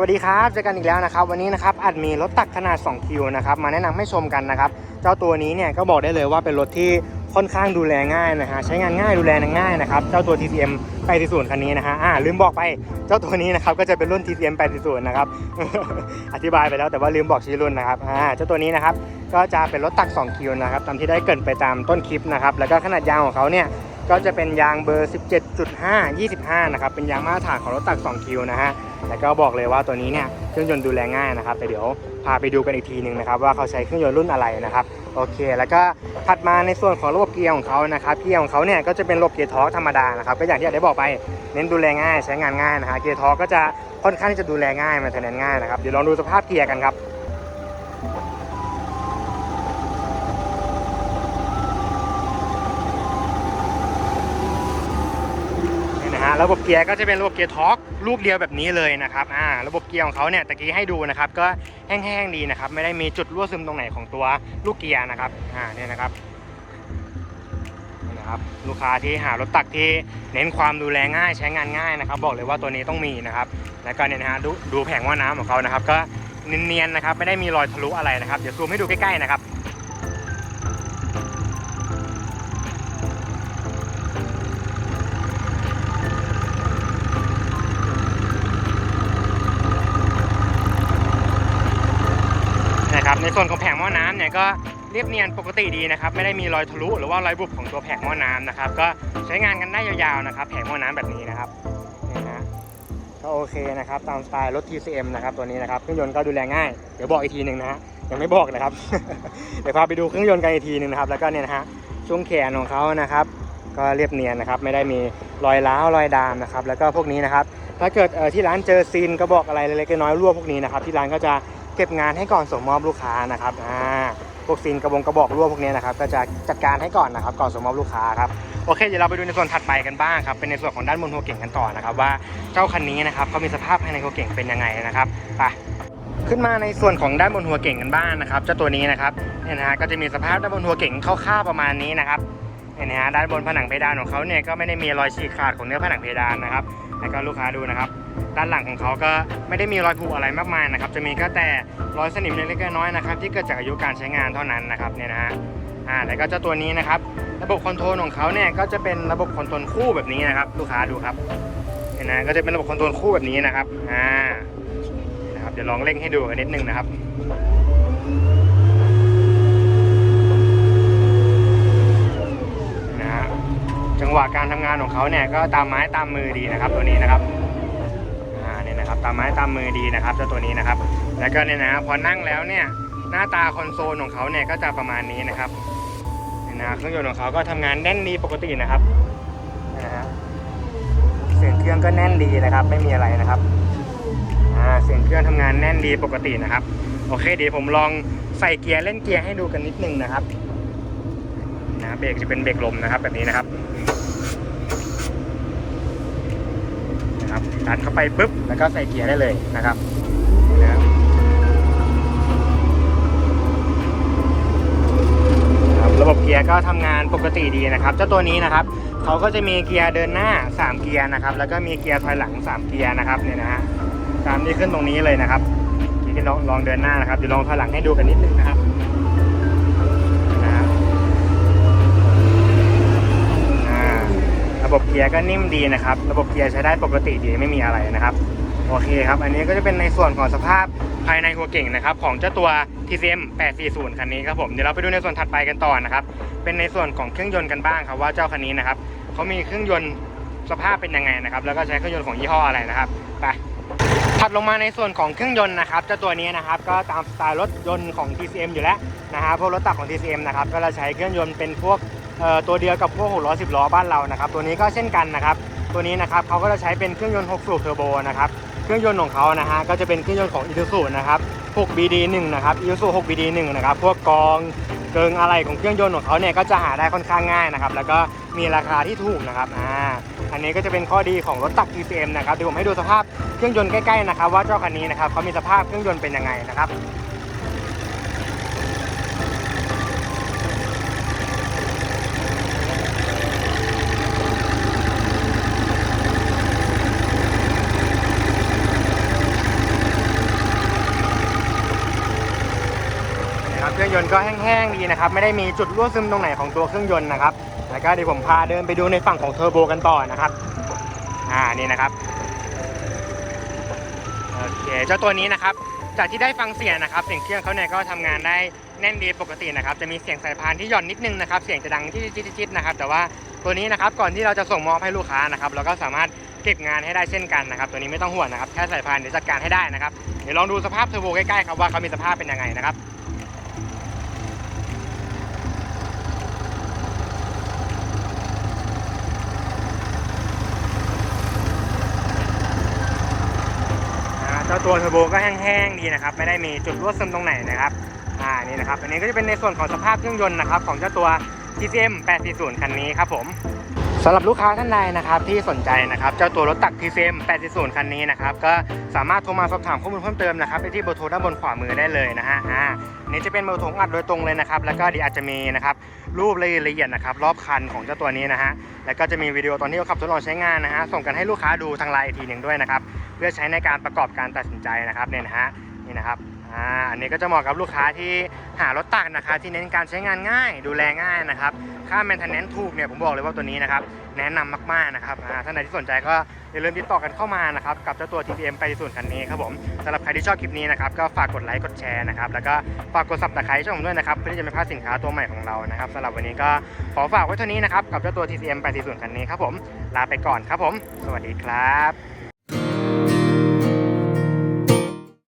สวัสดีครับเจอกันอีกแล้วนะครับ วันนี้นะครับอัดมีรถตักขนาด2คิวนะครับมาแนะนำให้ชมกันนะครับ เจ้าตัวนี้เนี่ยก็บอกได้เลยว่าเป็นรถที่ค่อนข้างดูแลง่ายนะฮะใช้งานง่ายดูแลง่ายนะครับเจ้าตัว TCM 80คันนี้นะฮะอ่าลืมบอกไปเจ้าตัวนี้นะครับก็จะเป็นรุ่น TCM 80นะครับอธิบายไปแล้วแต่ว่าลืมบอกชื่อรุ่นนะครับอ่าเจ้าตัวนี้นะครับก็จะเป็นรถตัก2คิวนะครับตามที่ได้เกินไปตามต้นคลิปนะครับแล้วก็ขนาดยางของเขาเนี่ย ก็จะเป็นยางเบอร์ 17.5 25 นะครับ เป็นยางมาตรฐานของรถตัก 2 คิวนะฮะ แล้วก็บอกเลยว่าตัวนี้เนี่ยเครื่องยนต์ดูแลง่ายนะครับ แต่เดี๋ยวพาไปดูกันอีกทีหนึ่งนะครับว่าเขาใช้เครื่องยนต์รุ่นอะไรนะครับ โอเค แล้วก็ถัดมาในส่วนของระบบเกียร์ของเขานะครับ เกียร์ของเขาเนี่ยก็จะเป็นระบบเกียร์ทอร์กธรรมดานะครับ ก็อย่างที่ได้บอกไป เน้นดูแลง่าย ใช้งานง่ายนะฮะ เกียร์ทอร์กก็จะค่อนข้างที่จะดูแลง่ายมันทนง่ายนะครับ เดี๋ยวลองดูสภาพเกียร์กันครับ นี่นะฮะ ระบบเกียร์ก็จะเป็นระบบเกียร์ทอร์กลูกเดียวแบบนี้เลยนะครับอ่าระบบเกียร์ของเขาเนี่ยตะกี้ให้ดูนะครับก็แห้งๆดีนะครับไม่ได้มีจุดรั่วซึมตรงไหนของตัวลูกเกียร์นะครับอ่าเนี่ยนะครับนี่นะครับลูกค้าที่หารถตักที่เน้นความดูแลง่ายใช้งานง่ายนะครับ บอกเลยว่าตัวนี้ต้องมีนะครับ แล้วก็เนี่ยนะฮะดดูแผงว่าน้ำของเขานะครับ ก็เนียนๆนะครับ ไม่ได้มีรอยทะลุอะไรนะครับ เดี๋ยวซูมให้ดูใกล้ๆนะครับ ในส่วนของแผงหม้อน้ำเนี่ยก็เรียบเนียนปกติดีนะครับ ไม่ได้มีรอยทะลุหรือว่ารอยบุบของตัวแผงหม้อน้ำนะครับ ก็ใช้งานกันได้ยาวๆนะครับ แผงหม้อน้ำแบบนี้นะครับนี่นะก็โอเคนะครับตามสไตล์รถ TCM นะครับตัวนี้นะครับเครื่องยนต์ก็ดูแลง่ายเดี๋ยวบอกอีกทีหนึ่งนะฮะยังไม่บอกนะครับ เดี๋ยวพาไปดูเครื่องยนต์กันอีกทีหนึ่งนะครับแล้วก็เนี่ยนะฮะช่วงแขนของเขานะครับ ก็เรียบเนียนนะครับ ไม่ได้มีรอยร้าวรอยดามนะครับ แล้วก็พวกนี้นะครับ ถ้าเกิดเอ่อที่ร้านเจอซีนกระบอกอะไรเล็กๆน้อยๆรั่วพวกนี้นะครับที่ร้านก็จะ เก็บงานให้ก่อนส่งมอบลูกค้านะครับอ่าพวกซีนกระบงกระบอกรั่วพวกนี้นะครับก็จะจัดการให้ก่อนนะครับก่อนส่งมอบลูกค้าครับโอเคเดี๋ยวเราไปดูในส่วนถัดไปกันบ้างครับเป็นในส่วนของด้านบนหัวเก่งกันต่อนะครับว่าเจ้าคันนี้นะครับเขามีสภาพภายในหัวเก่งเป็นยังไงนะครับไปขึ้นมาในส่วนของด้านบนหัวเก่งกันบ้างนะครับเจ้าตัวนี้นะครับเนี่ยนะฮะก็จะมีสภาพด้านบนหัวเก่งคร่าวๆประมาณนี้นะครับ เนี่ยนะฮะด้านบนผนังเพดานของเขาเนี่ยก็ไม่ได้มีรอยฉีกขาดของเนื้อผนังเพดานนะครับแล้วก็ลูกค้าดูนะครับ ด้านหลังของเขาก็ไม่ได้มีรอยผุอะไรมากมายนะครับ จะมีก็แต่รอยสนิมเล็กๆน้อยๆนะครับ ที่เกิดจากอายุการใช้งานเท่านั้นนะครับเนี่ยนะฮะอ่าแล้วก็เจ้าตัวนี้นะครับ ระบบคอนโทรลของเขาเนี่ยก็จะเป็นระบบคอนโทรลคู่แบบนี้นะครับ ลูกค้าดูครับเห็นนะก็จะเป็นระบบคอนโทรลคู่แบบนี้นะครับอ่านะครับเดี๋ยวลองเร่งให้ดูกันนิดนึงนะครับ เนี่ยก็ตามไม้ตามมือดีนะครับตัวนี้นะครับอ่าเนี่ยนะครับตามไม้ตามมือดีนะครับเจ้าตัวนี้นะครับ แล้วก็เนี่ยนะพอนั่งแล้วเนี่ยหน้าตาคอนโซลของเขาเนี่ยก็จะประมาณนี้นะครับเนี่ยนะเครื่องยนต์ของเขาก็ทำงานแน่นดีปกตินะครับนะฮะเสียงเครื่องก็แน่นดีนะครับ ไม่มีอะไรนะครับอ่าเสียงเครื่องทำงานแน่นดีปกตินะครับ โอเคเดี๋ยวผมลองใส่เกียร์เล่นเกียร์ให้ดูกันนิดนึงนะครับนะเบรกจะเป็นเบรกลมนะครับแบบนี้นะครับนะครับ ดันเข้าไปปุ๊บแล้วก็ใส่เกียร์ได้เลยนะครับระบบเกียร์ก็ทำงานปกติดีนะครับ เจ้าตัวนี้นะครับเขาก็จะมีเกียร์เดินหน้า 3 เกียร์นะครับ แล้วก็มีเกียร์ถอยหลัง 3 เกียร์นะครับเนี่ยนะฮะตามที่ขึ้นตรงนี้เลยนะครับที่ลองลองเดินหน้านะครับเดี๋ยวลองถอยหลังให้ดูกันนิดนึงนะครับ ระบบเกียร์ก็นิ่มดีนะครับ ระบบเกียร์ใช้ได้ปกติดีไม่มีอะไรนะครับ โอเคครับ อันนี้ก็จะเป็นในส่วนของสภาพภายในหัวเก่งนะครับ ของเจ้าตัว TCM 840 คันนี้ครับผม เดี๋ยวเราไปดูในส่วนถัดไปกันต่อนะครับ เป็นในส่วนของเครื่องยนต์กันบ้างครับว่าเจ้าคันนี้นะครับเขามีเครื่องยนต์สภาพเป็นยังไงนะครับ แล้วก็ใช้เครื่องยนต์ของยี่ห้ออะไรนะครับไปถัดลงมาในส่วนของเครื่องยนต์นะครับเจ้าตัวนี้นะครับก็ตามสไตล์รถยนต์ของ TCM อยู่แล้วนะฮะพวกรถตักของ TCM นะครับก็จะใช้เครื่องยนต์เป็นพวก ตัวเดียวกับพวก6ล้อ10ล้อบ้านเรานะครับ ตัวนี้ก็เช่นกันนะครับ ตัวนี้นะครับเขาก็จะใช้เป็นเครื่องยนต์6สูบเทอร์โบนะครับเครื่องยนต์ของเขานะฮะก็จะเป็นเครื่องยนต์ของ Isuzu นะครับ 6BD1 นะครับ Isuzu 6BD1 นะครับพวกกองเกิงอะไรของเครื่องยนต์ของเขาเนี่ยก็จะหาได้ค่อนข้างง่ายนะครับแล้วก็มีราคาที่ถูกนะครับอ่าอันนี้ก็จะเป็นข้อดีของรถตัก TCM นะครับเดี๋ยวผมให้ดูสภาพเครื่องยนต์ใกล้ๆนะครับว่าเจ้าคันนี้นะครับเขามีสภาพเครื่องยนต์เป็นยังไงนะครับ ครื่องยนต์ก็แห้งๆดีนะครับไม่ได้มีจุดรั่วซึมตรงไหนของตัวเครื่องยนต์นะครับแล้วก็เดี๋ยวผมพาเดินไปดูในฝั่งของเทอร์โบกันต่อนะครับอ่านี่นะครับโอเคเจ้าตัวนี้นะครับจากที่ได้ฟังเสียงนะครับเสียงเครื่องเขาเนี่ยก็ทำงานได้แน่นดีปกตินะครับจะมีเสียงสายพานที่หย่อนนิดนึงนะครับเสียงจะดังจิ๊ดๆๆนะครับแต่ว่าตัวนี้นะครับก่อนที่เราจะส่งมอบให้ลูกค้านะครับเราก็สามารถเก็บงานให้ได้เช่นกันนะครับตัวนี้ไม่ต้องห่วงนะครับแค่สายพานเดี๋ยวจัดการให้ได้นะครับเดี๋ยวลองดูสภาพเทอร์โบใกล้ๆครับว่าเขามีสภาพเป็นยังไงนะครับ เจ้าตัวเทอร์โบก็แห้งๆดีนะครับ ไม่ได้มีจุดรั่วซึมตรงไหนนะครับ อ่า นี่นะครับ อันนี้ก็จะเป็นในส่วนของสภาพเครื่องยนต์นะครับของเจ้าตัว TCM 840 คันนี้ครับผมสำหรับลูกค้าท่านใดนะครับที่สนใจนะครับเจ้าตัวรถตัก TCM 840 คันนี้นะครับก็สามารถโทรมาสอบถามข้อมูลเพิ่มเติมนะครับไปที่เบอร์โทรด้านบนขวามือได้เลยนะฮะอ่านี้จะเป็นเบอร์โทรอัดโดยตรงเลยนะครับแล้วก็ดีอาจจะมีนะครับรูปรายละเอียดนะครับรอบคันของเจ้าตัวนี้นะฮะแล้วก็จะมีวิดีโอตอนที่เขาขับทดลองใช้งานนะฮะส่งกันให้ลูกค้าดูทางไลน์อีกทีหนึ่งด้วยนะครับ เพื่อใช้ในการประกอบการตัดสินใจนะครับเนี่ยนะฮะนี่นะครับอ่าอันนี้ก็จะเหมาะกับลูกค้าที่หารถตักนะคะที่เน้นการใช้งานง่าย ดูแลง่ายนะครับค่า maintenance ถูกเนี่ยผมบอกเลยว่าตัวนี้นะครับแนะนำมากๆนะครับท่านใดที่สนใจก็อย่าลืมติดต่อกันเข้ามานะครับกับเจ้าตัว TPM ไปส่วนคันนี้ครับผมสำหรับใครที่ชอบคลิปนี้นะครับก็ฝากกดไลค์กดแชร์นะครับแล้วก็ฝากกด subscribe ช่องผมด้วยนะครับเพื่อที่จะไม่พลาดสินค้าตัวใหม่ของเรานะครับสำหรับวันนี้ก็ขอฝากไว้เท่านี้นะครับกับเจ้าตัว TCM 840คันนี้ครับผมลาไปก่อนครับผม สวัสดีครับ